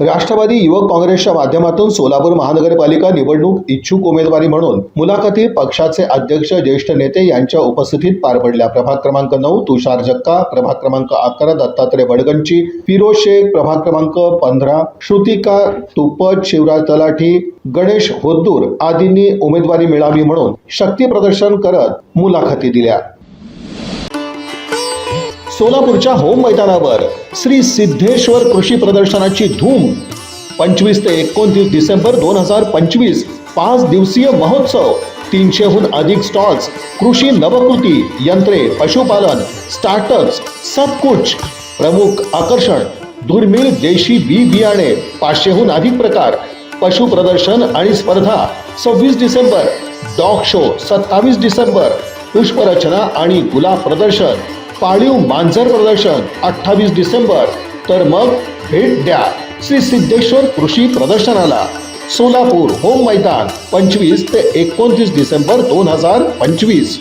राष्ट्रवादी युवक काँग्रेसच्या माध्यमातून सोलापूर महानगरपालिका निवडणूक इच्छुक उमेदवारी म्हणून मुलाखती पक्षाचे अध्यक्ष ज्येष्ठ नेते यांच्या उपस्थितीत पार पडल्या. प्रभाग क्रमांक नऊ तुषार जक्का प्रभाग क्रमांक अकरा दत्तात्रय बडगंची फिरोज शेख प्रभाग क्रमांक पंधरा. श्रुतिका तुपत शिवराज तलाठी गणेश होद्दूर आदींनी उमेदवारी मिळावी म्हणून शक्ती प्रदर्शन करत मुलाखती दिल्या. सोलापूरच्या होम मैदानावर श्री सिद्धेश्वर कृषी प्रदर्शनाची धूम. पंचवीस ते एकोणतीस डिसेंबर दोन हजार पंचवीस पाच दिवसीय महोत्सव. तीनशेहून अधिक स्टॉल्स कृषी नवकृती यंत्रे पशुपालन स्टार्टअप्स सब कुछ प्रमुख आकर्षण दुर्मिळ देशी बी बियाणे पाचशेहून अधिक प्रकार. पशु प्रदर्शन आणि स्पर्धा सव्वीस डिसेंबर. डॉग शो सत्तावीस डिसेंबर. पुष्परचना आणि गुलाब प्रदर्शन. पाळीव मांजर प्रदर्शन अठ्ठावीस डिसेंबर. तर मग भेट द्या श्री सिद्धेश्वर कृषी प्रदर्शनाला. सोलापूर होम मैदान पंचवीस ते एकोणतीस डिसेंबर दोन हजार पंचवीस.